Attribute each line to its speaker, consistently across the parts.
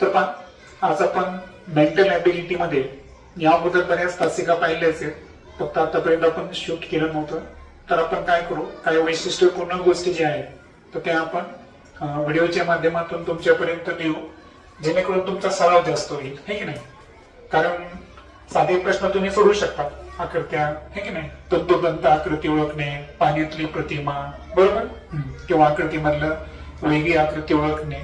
Speaker 1: तर पहा आज आपण मेंटल ऍबिलिटी मध्ये या अगोदर बऱ्याच तासिका पाहिल्याच आहेत. फक्त आतापर्यंत आपण शूट केलं नव्हतं. तर आपण काय करू? काही वैशिष्ट्यपूर्ण गोष्टी ज्या आहेत तर त्या आपण व्हिडिओच्या माध्यमातून तुमच्यापर्यंत नेऊ जेणेकरून तुमचा सराव जास्त होईल. हे की नाही? कारण साधे प्रश्न तुम्ही सोडू शकता आकृत्या. हे की नाही? तंतोतंत आकृती ओळखणे पाण्यातली प्रतिमा बरोबर. किंवा आकृतीमधलं वेगळी आकृती ओळखणे.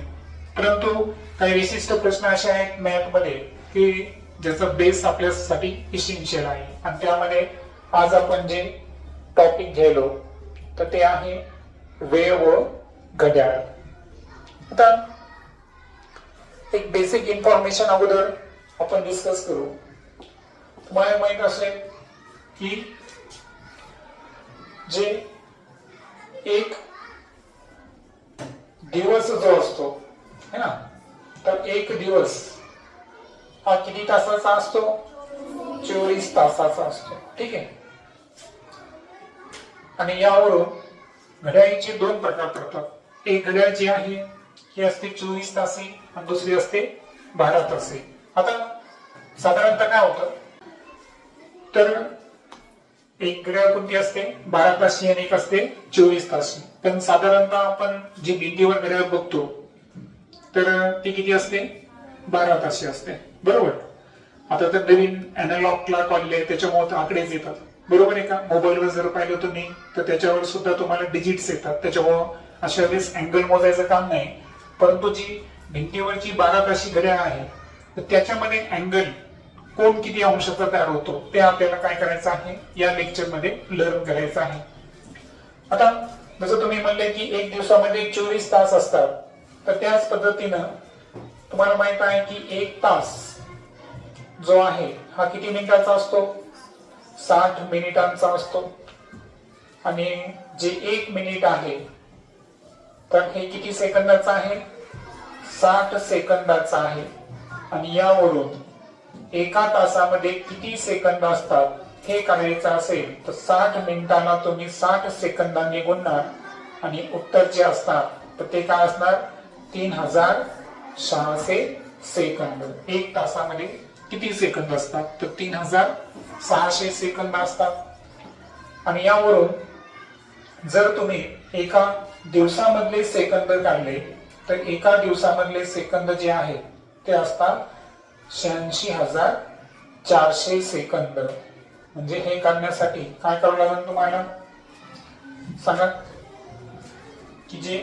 Speaker 1: परंतु काही विशिष्ट प्रश्न असे आहेत मॅथमध्ये की ज्याचा बेस आपल्यासाठी इसेन्शियल आहे. आणि त्यामध्ये आज आपण जे टॉपिक घ्यायलो तर ते आहे वेळ व घड्याळ. आता एक बेसिक इन्फॉर्मेशन अगोदर आपण डिस्कस करू. तुम्हाला माहीत असेल की जे एक दिवस जो असतो है ना? तर एक दिवस हा किती तासाचा असतो? चोवीस तासाचा असतो. ठीक आहे? आणि यावरून घड्याळीचे दोन प्रकार पडतात एक घड्याळ जी आहे ही असते चोवीस तासी आणि दुसरी असते बारा तासी. आता साधारणतः काय होतं? तर एक घड्याळ कोणती असते? बारा तासी आणि एक असते चोवीस तासी पण साधारणतः आपण जी भिंतीवर घड्याळ बघतो तर ती किती असते? बारा तासी असते. बरोबर? आता तर नवीन अॅनालॉग क्लॉक आलेले त्याच्यामुळे तर आकडेच येतात. बरोबर आहे का? मोबाईलवर जर पाहिलं तुम्ही तर त्याच्यावर सुद्धा तुम्हाला डिजिट्स येतात. त्याच्यामुळं अशा वेळेस अँगल मोजायचं काम नाही. परंतु जी भिंतीवरची बारा ताशी घड्याळ आहे तर त्याच्यामध्ये अँगल कोण किती अंशाचा तयार होतो ते आपल्याला काय करायचं आहे? या लेक्चरमध्ये लर्न करायचं आहे. आता जसं तुम्ही म्हणले की एक दिवसामध्ये चोवीस तास असतात. तर त्याच पद्धतीनं तुम्हाला माहीत आहे की एक तास जो आहे हा किती मिनिटाचा असतो? साठ मिनिटांचा असतो. आणि जे एक मिनिट आहे तर हे किती सेकंदाचं आहे? साठ सेकंदाचा आहे. आणि यावरून एका तासामध्ये किती सेकंद असतात हे करायचं असेल तर साठ मिनिटांना तुम्ही साठ सेकंदांनी गुणणार. आणि उत्तर जे असणार तर ते काय असणार? तीन हजार सहाशे सेकंद. एक तासामध्ये किती सेकंद असतात? तर तीन हजार सहाशे सेकंद असतात. आणि यावरून जर तुम्ही एका दिवसामधले सेकंद काढले तर एका दिवसामधले सेकंद जे आहे ते असतात शहाऐंशी हजार चारशे सेकंद. म्हणजे हे काढण्यासाठी काय करावं लागेल तुम्हाला? सांगा. की जे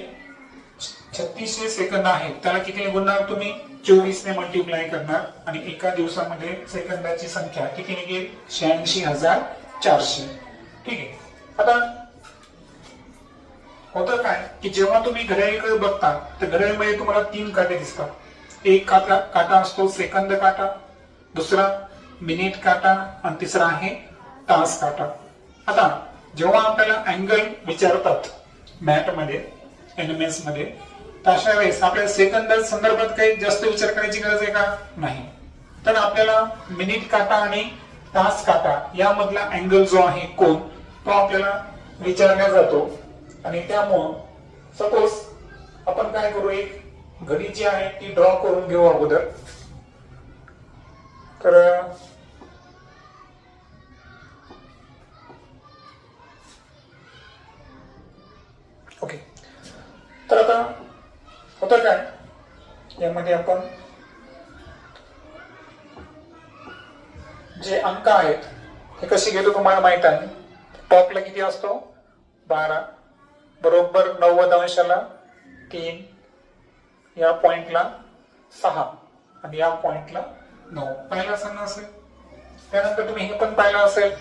Speaker 1: छत्तीसशे सेकंद आहेत त्याला किती गुणणार तुम्ही चोवीस ने मल्टिप्लाय करणार आणि एका दिवसामध्ये सेकंदाची संख्या किती निघेल शहाऐंशी हजार चारशे. ठीक आहे. आता होतं काय की जेव्हा तुम्ही घड्याळीकडे बघता तर घड्याळीमध्ये तुम्हाला तीन काटे दिसतात. एक काटा काटा असतो सेकंद काटा दुसरा मिनिट काटा आणि तिसरा आहे तास काटा. आता जेव्हा आपल्याला अँगल विचारतात मॅटमध्ये एनएमएसमध्ये तर अशा वेळेस आपल्या सेकंद संदर्भात काही जास्त विचार करायची गरज आहे का? नाही. तर आपल्याला मिनिट काटा आणि तास काटा यामधला अँगल जो आहे कोण तो आपल्याला विचारला जातो. आणि त्यामुळं सपोज आपण काय करू एक घडी जी आहे ती ड्रॉ करून घेऊ अगोदर. तर ओके तर आता होतं काय? यामध्ये आपण जे अंक आहेत हे कसे घेतो तुम्हाला माहीत आहे? टॉपला किती असतो? बारा. बरोबर नव्वद अंशाला तीन. या पॉइंटला सहा. आणि या पॉइंटला नऊ. पहिला असं असेल. त्यानंतर तुम्ही हे पण पाहिलं असेल.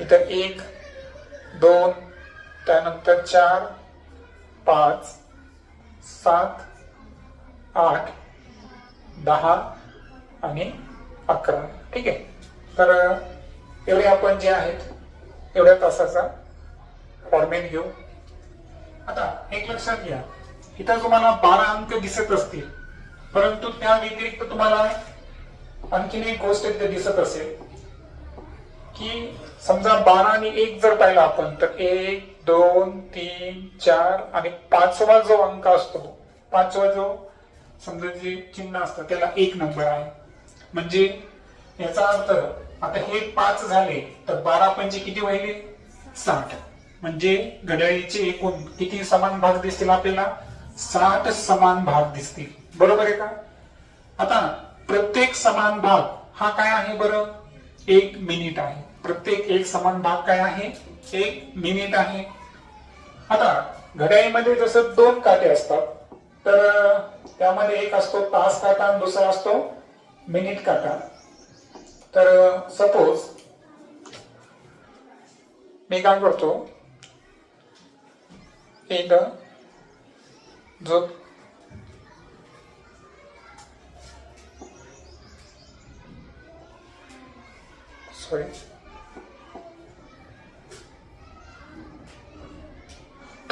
Speaker 1: इथं एक दोन त्यानंतर चार पाच. सात आठ दहा आणि अकरा. ठीक आहे? तर एवढे आपण जे आहेत एवढ्या तासाचा फॉर्मेट घेऊ. आता एक लक्षात घ्या. इथं तुम्हाला बारा अंक दिसत असतील. परंतु त्या व्यतिरिक्त तुम्हाला आणखीन एक गोष्ट इथे दिसत असेल की समजा बारा आणि एक जर पाहिला आपण तर एक दोन तीन चार आणि पाचवा जो अंक असतो पाचवा जो समजा जे चिन्ह असतं त्याला एक नंबर आहे. म्हणजे याचा अर्थ आता हे पाच झाले तर बारा पंचे किती व्हायले? साठ. म्हणजे घड्याळीचे एकूण किती समान भाग दिसतील आपल्याला? साठ समान भाग दिसतील. बरोबर आहे का? आता प्रत्येक समान भाग हा काय आहे बरं? एक मिनिट आहे. प्रत्येक एक समान भाग काय आहे? एक मिनिट आहे. आता घड्याळीमध्ये जसं दोन काटे असतात तर त्यामध्ये एक असतो तास काटा आणि दुसरा असतो मिनिट काटा. तर सपोज मी काय करतो एक जो सॉरी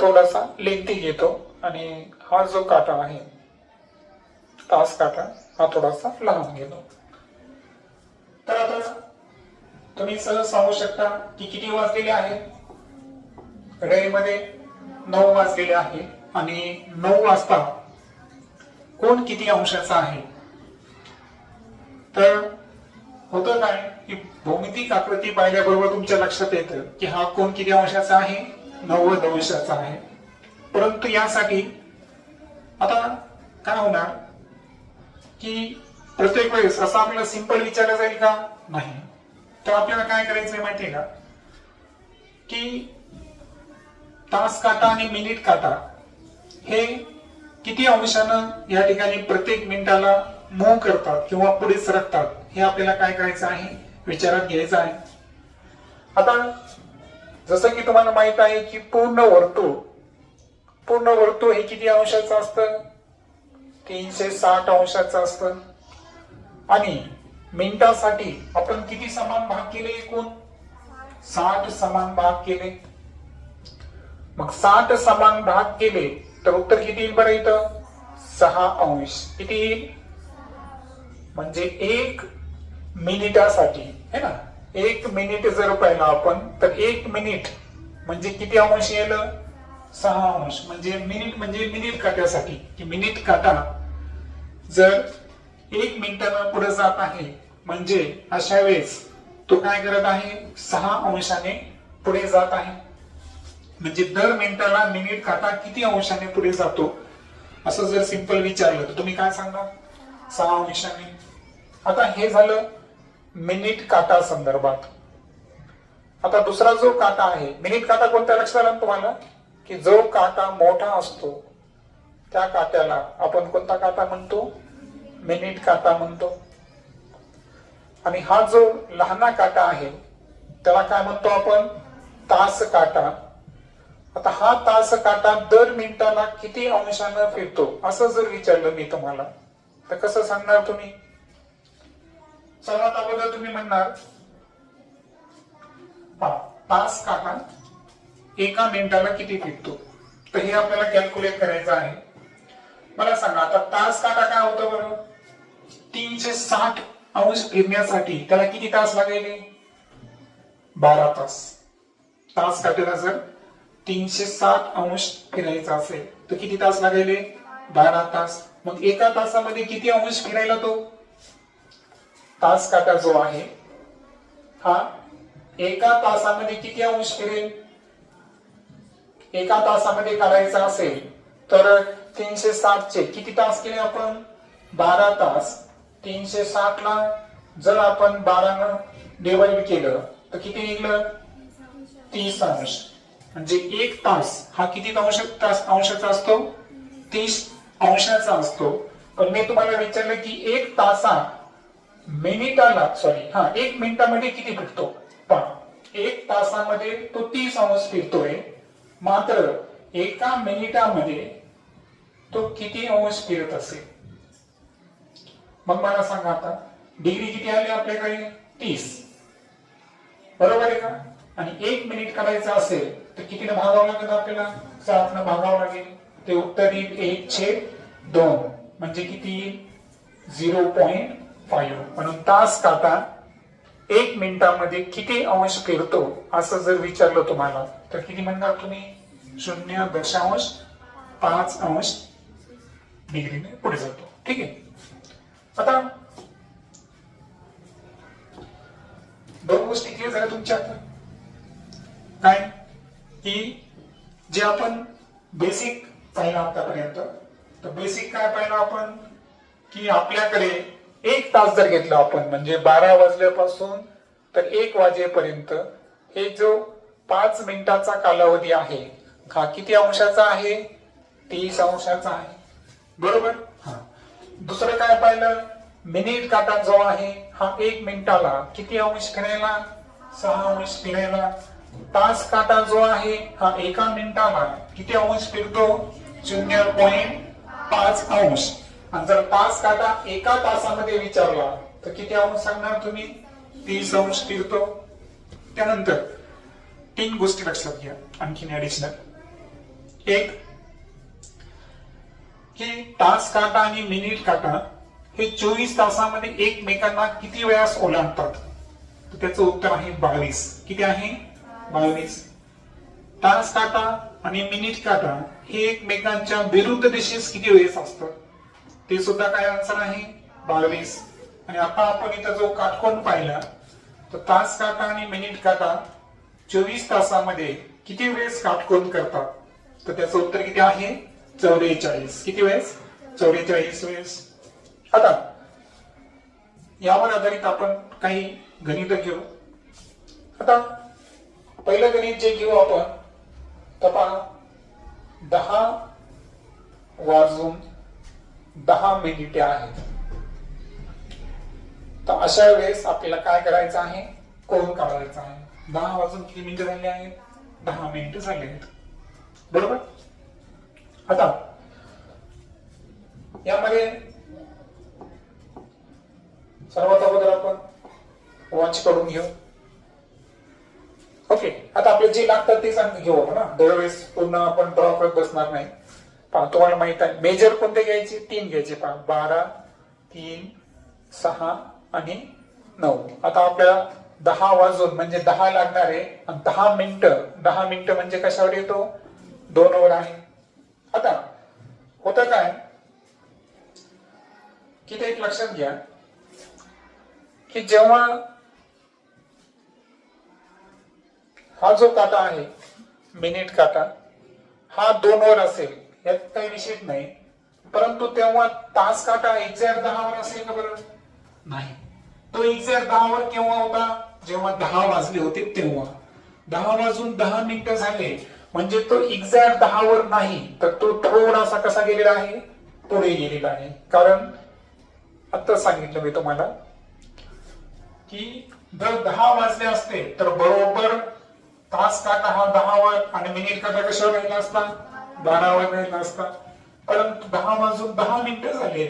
Speaker 1: थोडासा लेंथी घेतो आणि हा जो काटा आहे तास काटा हा थोडासा लहान घेतो. तर आता तुम्ही सहज सांगू शकता की किती वाजलेले आहे? घड्याळीमध्ये नऊ वाजलेले आहे आणि नऊ वाजता कोण किती अंशाचा आहे? तर होतं काय की भौमितिक आकृती पाहिल्याबरोबर तुमच्या लक्षात येतं की हा कोण किती अंशाचा आहे? नव्वद अंशाचा आहे. परंतु यासाठी आता काय होणार? की प्रत्येक वेळेस असं आपल्याला सिंपल विचारलं जाईल का? नाही. तर आपल्याला काय करायचंय माहितीये का? की तास काटा आणि मिनिट काटा हे किती अंशानं या ठिकाणी प्रत्येक मिनिटाला मूव करतात किंवा पुढे सरकतात हे आपल्याला काय करायचं आहे? विचारात घ्यायचं आहे. आता जसं की तुम्हाला माहीत आहे की पूर्ण वर्तुळ पूर्ण वर्तुळ हे किती अंशाचं असतं? तीनशे साठ अंशाचं असतं. आणि मिनिटासाठी आपण किती समान भाग केले एकूण? साठ समान भाग केले. मग साठ समान भाग केले तर उत्तर किती येईल बरं इथं? सहा अंश. किती येईल? म्हणजे एक मिनिटासाठी. है ना? एक मिनिट जर पाहिलं आपण तर एक मिनिट म्हणजे किती अंश येईल सहा अंश. म्हणजे मिनिट म्हणजे मिनिट काट्यासाठी. की मिनिट काटा जर एक मिनिटानं पुढे जात आहे म्हणजे अशा वेळेस तो काय करत आहे? सहा अंशाने पुढे जात आहे. म्हणजे दर मिनिटाला मिनिट काटा किती अंशाने पुढे जातो? असं जर सिंपल विचारलं तर तुम्ही काय सांगणार? सहा अंशाने. आता हे झालं मिनिट काटा संदर्भात. आता दुसरा जो काटा आहे मिनिट काटा कोणत्या लक्षात आला तुम्हाला? की जो काटा मोठा असतो त्या काट्याला आपण कोणता काटा म्हणतो? मिनिट काटा म्हणतो. आणि हा जो लहाना काटा आहे त्याला काय म्हणतो आपण? तास काटा. आता हा तास काटा दर मिनिटाला किती अंशानं फिरतो? असं जर विचारलं मी तुम्हाला तर कसं सांगणार तुम्ही? सर्वात अगोदर तुम्ही म्हणणार पाच तास काटा एका मिनिटाला किती फिरतो तर हे आपल्याला कॅल्क्युलेट करायचं आहे. मला सांगा आता तास काटा काय होतं बरं? तीनशे साठ अंश फिरण्यासाठी त्याला किती तास लागेल? बारा तास. तास काट्याला जर तीनशे साठ अंश फिरायचा असेल तर किती तास लागेल? बारा तास. मग एका तासामध्ये किती अंश फिरायला तो? तास काटा जो आहे हा एका तासामध्ये किती अंश फिरेल? एका तासामध्ये काढायचा असेल तर तीनशे साठ चे किती तास केले आपण? बारा तास. तीनशे साठ ला जर आपण बारानं डिवाइड केलं तर किती निघलं? तीस अंश. म्हणजे एक तास हा किती अंश तास अंशाचा असतो? तीस अंशाचा असतो. पण मी तुम्हाला विचारलं की एक तासा मिनिटाला सॉरी हा एक मिनिटामध्ये किती फिरतो पण एक तासामध्ये तो तीस अंश फिरतोय. मात्र एका मिनिटामध्ये तो किती अंश फिरत असेल? मग मला सांगा आता डिग्री किती आली आपल्याकडे तीस. बरोबर आहे का? आणि एक मिनिट करायचं असेल तर कितीनं भागावं लागेल आपल्याला? सातनं भागावं लागेल. ते उत्तर येईल एक छे दोन. म्हणजे किती? येईल झिरो पॉईंट वायू म्हणून तास काटा एक मिनिटामध्ये किती अंश फिरतो असं जर विचारलं तुम्हाला तर किती म्हणणार तुम्ही? शून्य दशांश पाच अंश डिग्रीने पुढे जातो. ठीक आहे? आता दोन गोष्टी क्लिअर झाल्या तुमच्या आता. काय की जे आपण बेसिक पाहिलं आतापर्यंत तर बेसिक काय पाहिलं आपण? की आपल्याकडे एक तास जर घेतला आपण म्हणजे बारा वाजल्यापासून तर एक वाजेपर्यंत हे जो पाच मिनिटाचा कालावधी आहे हा किती अंशाचा आहे? तीस अंशाचा आहे. बरोबर? हा. दुसरं काय पाहिलं? मिनिट काटा जो आहे हा एक मिनिटाला किती अंश फिरायला सहा अंश फिरायला तास काटा जो आहे हा एका मिनिटाला किती अंश फिरतो? शून्य पॉइंट पाच अंश. आणि जर तास काटा एका तासामध्ये विचारला तर किती अंश सांगणार तुम्ही? तीस अंश फिरतो त्यानंतर तीन गोष्टी लक्षात घ्या आणखीन ऍडिशनल एक की तास काटा आणि मिनिट काटा हे चोवीस तासामध्ये एकमेकांना किती वेळास ओलांडतात? तर त्याचं उत्तर आहे बावीस. किती आहे? बावीस. तास काटा आणि मिनिट काटा हे एकमेकांच्या विरुद्ध दिशेस किती वेळेस असतात? ते सुद्धा काय आन्सर आहे? बावीस. आणि आता आपण इथं जो काटकोण पाहिला तर तास काटा आणि मिनिट काटा चोवीस तासामध्ये किती वेळेस काटकोण करतात? तर त्याचं उत्तर किती आहे? चौवेचाळीस. किती वेळेस? चौवेचाळीस वेळेस. आता यावर आधारित आपण काही गणित घेऊ. आता पहिलं गणित जे घेऊ आपण तपा दहा वाजून दहा मिनिटे आहेत. तर अशा वेळेस आपल्याला काय करायचं आहे? कोण काढायचा आहे. दहा वाजून किती मिनिटं झाले आहेत? दहा मिनिटं झाले आहेत. बरोबर? आता यामध्ये सर्वात अगोदर आपण वॉच करून घेऊ. ओके आता आपले जे लागतात ते सांग घेऊ ना दरवेळेस पूर्ण आपण ड्रॉ करत बसणार नाही. पहा तुम्हाला माहीत आहे मेजर कोणते घ्यायचे? तीन घ्यायचे पहा बारा तीन सहा आणि नऊ. आता आपल्याला दहा वाजून म्हणजे दहा लागणार आहे आणि दहा मिनिटं दहा मिनिटं म्हणजे कशावर येतो? दोन ओव्हर आहे. आता होतं काय? की ते एक लक्षात घ्या की जेव्हा हा जो काटा आहे मिनिट काटा हा दोन ओव्हर असेल यात काही विषय नाही. परंतु तेव्हा तास काटा एक्झॅक्ट दहावर असेल का बरं? नाही. तो एक्झॅक्ट दहावर केव्हा होता? जेव्हा दहा वाजले होते तेव्हा. दहा वाजून दहा मिनिटं झाले. म्हणजे तो एक्झॅक्ट दहावर नाही तर तो थोडासा कसा गेलेला आहे? पुढे गेलेला आहे. कारण आता सांगितलं मी तुम्हाला की जर दहा वाजले असते तर बरोबर तास काटा हा दहावर आणि मिनिट काटा कशावर राहिला असता? बारावर राहिला परंतु दहा वाजून दहा मिनिटं झाले.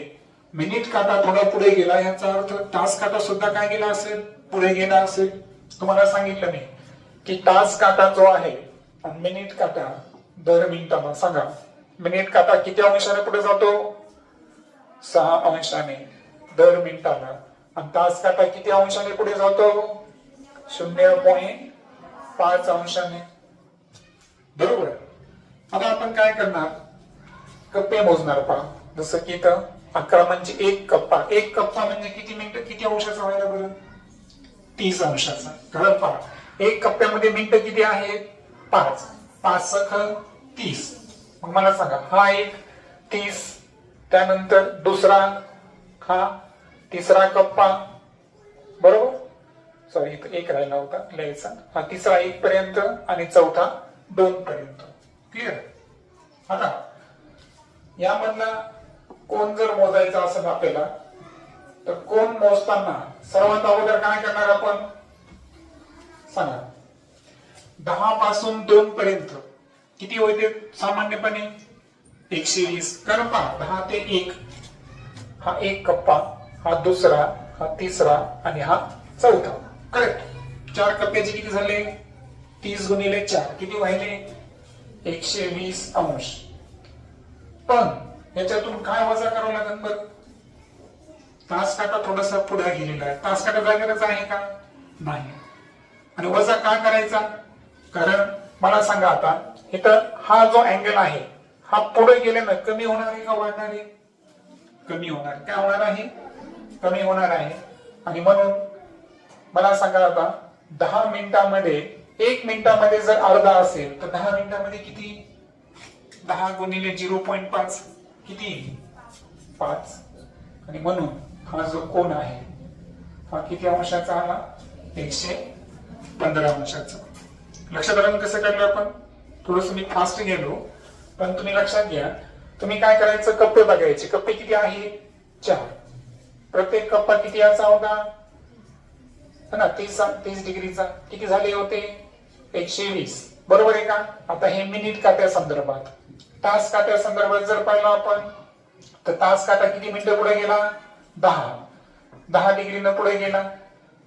Speaker 1: मिनिट काटा थोडा पुढे गेला. याचा अर्थ तास काटा सुद्धा काय गेला असेल? पुढे गेला असेल? तुम्हाला सांगितलं मी की तास काटा जो आहे आणि मिनिट काटा दर मिनिटाला सांगा. मिनिट काटा किती अंशाने पुढे जातो? सहा अंशाने दर मिनिटाला आणि तास काटा किती अंशाने पुढे जातो? शून्य पॉईंट पाच अंशाने. बरोबर? आता आपण काय करणार? कप्पे मोजणार पहा. जसं की इथं अकरा म्हणजे एक कप्पा. एक कप्पा म्हणजे किती मिनिट? किती अंशाचा व्हायला बरं? तीस अंशाचा. खरं पहा. एक कप्प्यामध्ये मिनिटं किती आहेत? पाच. पाच सख तीस. मग मला सांगा हा एक तीस. त्यानंतर दुसरा हा तिसरा कप्पा. बरोबर? सॉरी इथं एक राहिला होता लिहायचा. हा तिसरा एक पर्यंत आणि चौथा दोन पर्यंत. क्लिअर आता यामधला कोण जर मोजायचा असेल आपल्याला तर कोण मोजताना सर्वात अगोदर काय करणार आपण? सांगा. दहा पासून दोन पर्यंत. किती होते सामान्यपणे? एकशे वीस कारण पहा. दहा ते एक. हा एक कप्पा हा दुसरा हा तिसरा आणि हा चौथा. करेक्ट चार कप्प्याचे किती झाले? तीस गुणिले चार. किती वाहिले एकशे वीस अंश. पण याच्यातून काय वजा करावं लागेल बरं? तास काटा थोडासा पुढे गेलेला आहे. तास काटा आहे का? नाही. आणि वजा का करायचा? कारण मला सांगा आता इथं हा जो अँगल आहे हा पुढे गेल्यानं कमी होणार आहे का वाढणार आहे? कमी होणार. काय होणार आहे? कमी होणार आहे. आणि म्हणून मला सांगा आता दहा मिनिटांमध्ये एक मिनिटामध्ये जर अर्धा असेल तर दहा मिनिटामध्ये किती? दहा गुणिले झिरो पॉईंट पाच. किती? पाच. आणि म्हणून हा जो कोण आहे हा किती अंशाचा आला एकशे पंधरा अंशाचा. लक्षात आलं कसं काढलं आपण? थोडस मी फास्ट गेलो पण तुम्ही लक्षात घ्या. तुम्ही काय करायचं? कप्पे बघायचे. कप्पे किती आहे? चार. प्रत्येक कप्पा किती याचा होता? है ना तीस तीस डिग्रीचा. किती झाले होते? एकशे वीस. बरोबर आहे का? आता हे मिनिट काट्या संदर्भात. तास काट्या संदर्भात जर पाहिलं आपण तर तास काटा किती मिनिटं पुढे गेला? दहा. दहा डिग्रीनं पुढे गेला.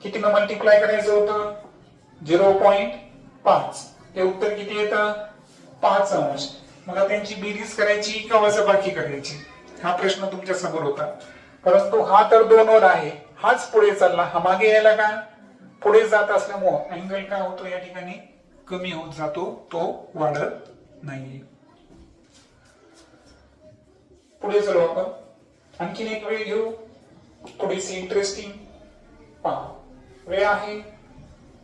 Speaker 1: कितीनं मल्टिप्लाय करायचं होतं? झिरो पॉइंट पाच. हे उत्तर किती येतं? पाच अंश. मला त्यांची बेरीज करायची का वजाबाकी करायची? हा प्रश्न तुमच्यासमोर होता. परंतु हा तर दोन वर आहे. हाच पुढे चालला. हा मागे यायला का? पुढे जात असल्यामुळं अँगल काय होतो या ठिकाणी? कमी होत जातो. तो वाढत नाही पुढे चलो आपण. आणखीन एक वेळ घेऊ. थोडीशी इंटरेस्टिंग पहा. वेळ आहे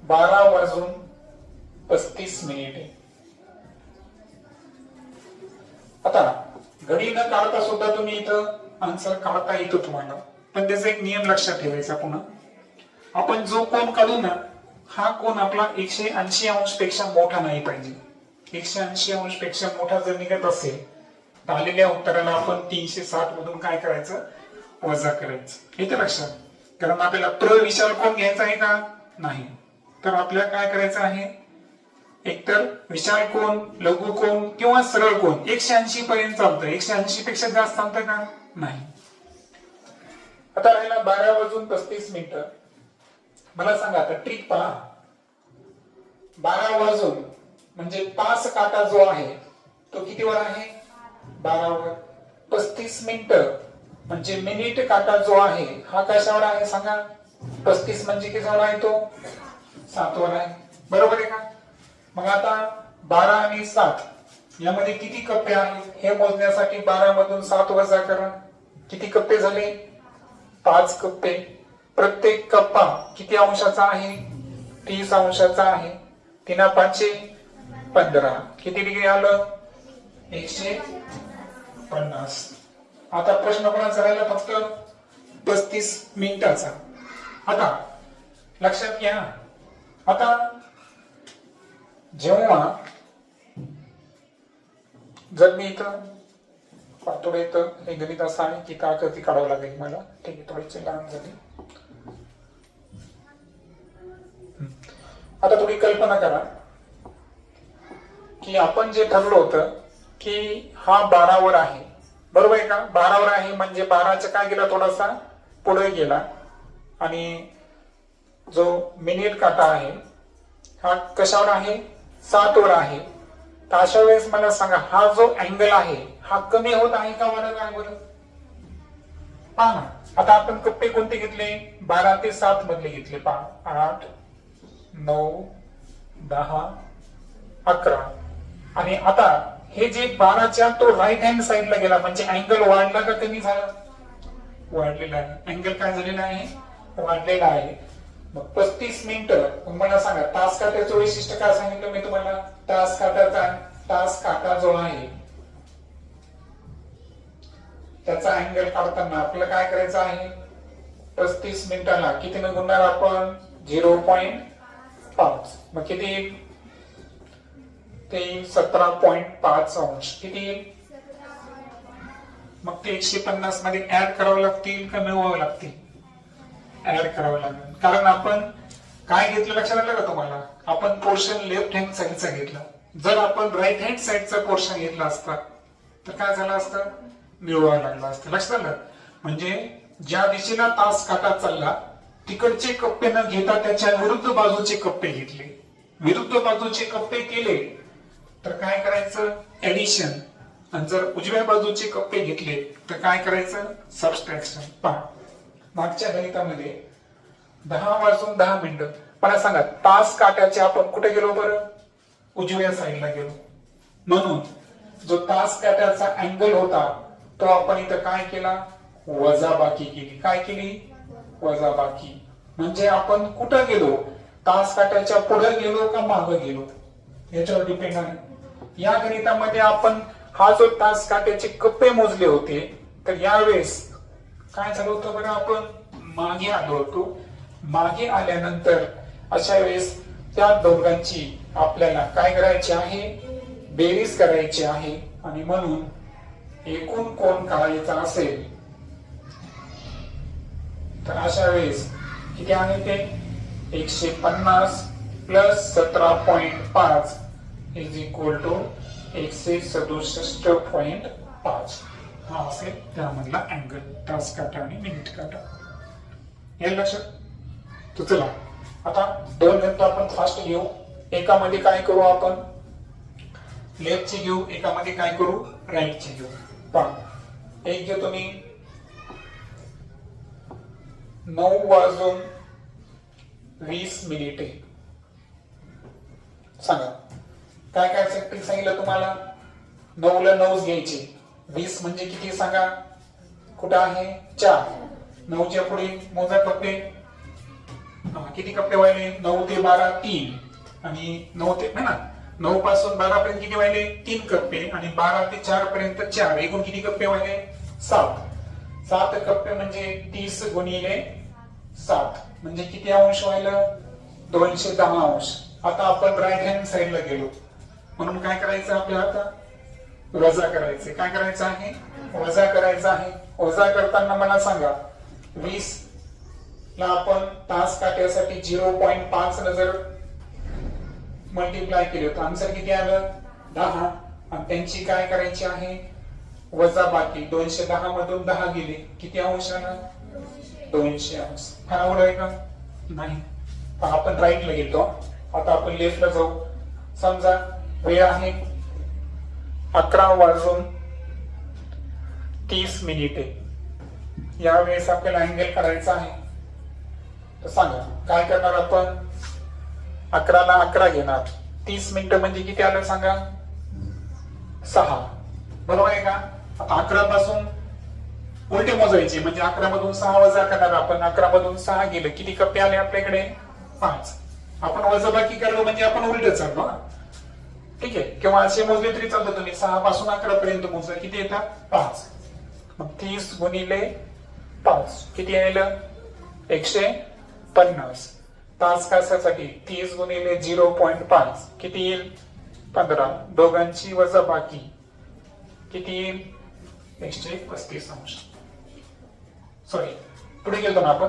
Speaker 1: बारा वाजून पस्तीस मिनिटे. आता घडी न काढता सुद्धा तुम्ही इथं आन्सर काढता येतो तुम्हाला. पण त्याचा एक नियम लक्षात ठेवायचा पुन्हा. आपण जो कोण काढू ना हा कोण आपला एकशे ऐंशी अंशपेक्षा मोठा नाही पाहिजे. एकशे ऐंशी अंशपेक्षा मोठा जर निघत असेल तर आलेल्या उत्तराला आपण तीनशे साठ मधून काय करायचं? वजा करायचं. येते लक्षात. कारण आपल्याला प्र विचार कोण घ्यायचा आहे का? नाही. तर आपल्याला काय करायचं आहे? एकतर विशाल कोण लघु कोण किंवा सरळ कोण? एकशे ऐंशी पर्यंत चालतं एकशे ऐंशी पेक्षा जास्त चालतं का? नाही. आता राहिला बारा वाजून पस्तीस मिनिटं. मला सांगा आता ट्रिक पहा. बारा वाजून म्हणजे पाच काटा जो आहे तो कितीवर आहे? बारावर पस्तीस मिनिट म्हणजे मिनिट काटा जो आहे हा कशावर आहे सांगा? पस्तीस म्हणजे कितीवर आहे तो? सातवर आहे. बरोबर आहे का? मग आता बारा आणि सात यामध्ये किती कप्पे आहेत? हे मोजण्यासाठी बारा मधून सात वजा करा. किती कप्पे झाले? पाच कप्पे. प्रत्येक कप्पा किती अंशाचा आहे? तीस अंशाचा आहे. तिना पाचशे पंधरा. किती डिग्री आलं? एकशे पन्नास. आता प्रश्न कोणाचा राहिला फक्त? पस्तीस मिनिटाचा. आता लक्षात घ्या. आता जेव्हा जर मी इथं थोडं इथं हे गणित असं आहे की का कधी काढावं लागेल मला. ठीक आहे थोडीशी लहान झाली. आता थोडी कल्पना करा की आपण जे ठरलं होतं की हा बारावर आहे. बरोबर आहे का? बारावर आहे म्हणजे बाराचा काय गेला? थोडासा पुढे गेला. आणि जो मिनिट काटा आहे हा कशावर आहे? सातवर आहे. तर अशा वेळेस मला सांगा हा जो अँगल आहे हा कमी होत आहे का वाढत आहे बरं पहा ना. आता आपण कप्पे कोणते घेतले? बारा ते सात मधले घेतले. पहा आठ नऊ दहा अकरा. आणि आता हे जे बाराच्या तो राईट हँड साईडला गेला म्हणजे अँगल वाढला का कमी झाला? वाढलेला आहे. अँगल काय झालेला आहे? वाढलेला आहे. मग पस्तीस मिनिट मला सांगा तास काट्याचं वैशिष्ट्य काय सांगितलं मी तुम्हाला? तास काट्याचा तास काटा जो आहे त्याचा अँगल काढताना आपल्याला काय करायचं आहे? पस्तीस मिनिटाला किती न गुणणार आपण? झिरो पॉईंट पाच मग किती येईल? ते सतरा पॉईंट पाच अंश. किती येईल? मग ते एकशे पन्नासमध्ये ऍड करावं लागतील का मिळवावं लागतील? ऍड करावं लागेल. कारण आपण काय घेतलं लक्षात आलं का तुम्हाला? आपण पोर्शन लेफ्ट हँड साईडचा घेतला. जर आपण राईट हँड साईडचा पोर्शन घेतला असता तर काय झालं असतं? मिळवावं लागलं असतं. लक्षात आलं? म्हणजे ज्या दिशेला तास काटा चालला तिकडचे कप्पे न घेता त्याच्या विरुद्ध बाजूचे कप्पे घेतले. विरुद्ध बाजूचे कप्पे केले तर काय करायचं? ऍडिशन आणि जर उजव्या बाजूचे कप्पे घेतले तर काय करायचं? सबस्ट्रॅक्शन पहा. मागच्या गणितामध्ये दहा वाजून दहा मिनिटं. मला सांगा तास काट्याचे आपण कुठे गेलो बरं? उजव्या साईडला गेलो. म्हणून जो तास काट्याचा अँगल होता तो आपण इथं काय केला? वजाबाकी केली. काय केली? वजाबाकी. म्हणजे आपण कुठं गेलो? तास काट्याच्या पुढे गेलो का मागे गेलो? याच्यावर डिपेंड आहे. या गणितामध्ये आपण हा जो तास काट्याचे कप्पे मोजले होते तर यावेळेस काय झालं होतं बरं आपण? मागे आलो होतो. मागे आल्यानंतर अशा वेळेस त्या दोघांची आपल्याला काय करायचे आहे? बेरीज करायची आहे. आणि म्हणून एकूण कोण काढायचा असेल? तर अशा वेळेस किती आहे ते? एकशे पन्नास प्लस सतरा पॉइंट पाच इज इक्वल टू एकशे सदुसष्ट पॉइंट पाच. हा असेल त्यामधला अँगल तास काटा आणि मिनिट काटा. हे लक्षात? तर चला आता दोन गणित आपण फास्ट घेऊ. एकामध्ये काय करू आपण? लेफ्टची घेऊ एकामध्ये काय करू? राईटची घेऊ. पहा एक घेतो मी नऊ वाजून वीस मिनिटे सांगा. काय काय सेक्टिंग सांगितलं तुम्हाला? नऊला नऊच घ्यायचे. वीस म्हणजे किती सांगा? कुठं आहे? चार. नऊच्या पुढे मोजा कप्पे किती कप्पे व्हायले? नऊ ते बारा तीन. आणि नऊ ते नाही ना? नऊ पासून बारा पर्यंत किती व्हायले? तीन कप्पे आणि बारा ते चार पर्यंत चार. एकूण किती कप्पे व्हायले? सात. सात कप्पे म्हणजे तीस गुणिले सात. म्हणजे किती अंश व्हायला? दोनशे दहा अंश. आता आपण राईट हँड साईडला गेलो. म्हणून काय करायचं आपल्या आता वजा करायचे. काय करायचं आहे? वजा करायचं आहे. वजा करताना मला सांगा. वीस ला आपण तास काट्यासाठी झिरो पॉईंट पाच नजर मल्टिप्लाय केले. होतं आन्सर किती आलं? दहा. आणि त्यांची काय करायची आहे? वजा बाकी दोनशे दहा मधून दहा गेले. किती अंश राहणार? दोनशे अंश. फार आवड आहे का? नाही. आपण राईटला गेलो आता आपण लेफ्टला जाऊ. समजा वेळ आहे अकरा वाजून तीस मिनिटे. यावेळेस आपल्याला अँगल करायचा आहे. तर सांगा काय करणार आपण? अकराला अकरा घेणार. तीस मिनिटं म्हणजे किती आलं सांगा? सहा. बरोबर आहे का? आता अकरा पासून उलटे मोजायचे म्हणजे अकरा मधून सहा वजा करणार आपण अकरा मधून सहा गेलं. किती कप्पे आले आपल्याकडे? पाच. आपण वजाबाकी करलो म्हणजे आपण उलट चाललो ना. ठीक आहे. किंवा असे मोजले तरी चालतं तुम्ही. सहा पासून अकरा पर्यंत मोजा. किती येतात? पाच. मग तीस गुणिले पाच. किती यायला? एकशे पन्नास. तास कासासाठी तीस गुणिले झिरो पॉईंट पाच. किती येईल? पंधरा. दोघांची वजा बाकी किती येईल? एकशे पस्तीस अंश सॉरी पुढे गेलो ना आपण?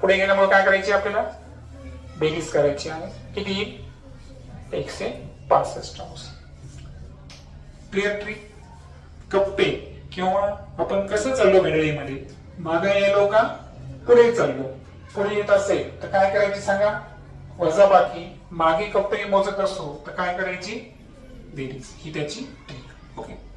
Speaker 1: पुढे गेल्यामुळे काय करायची आपल्याला? बेरीज करायची आहे. किती? येईल एकशे पासष्ट अंश. क्लिअर ट्रिक कप्पे किंवा आपण कसं चाललो घड्याळीमध्ये मागे येलो का? पुढे चाललो. पुढे येत असेल तर काय करायची सांगा? वजा बाकी. मागे कप्पे मोजत असो तर काय करायची? बेरीज. ही त्याची ट्रिक ओके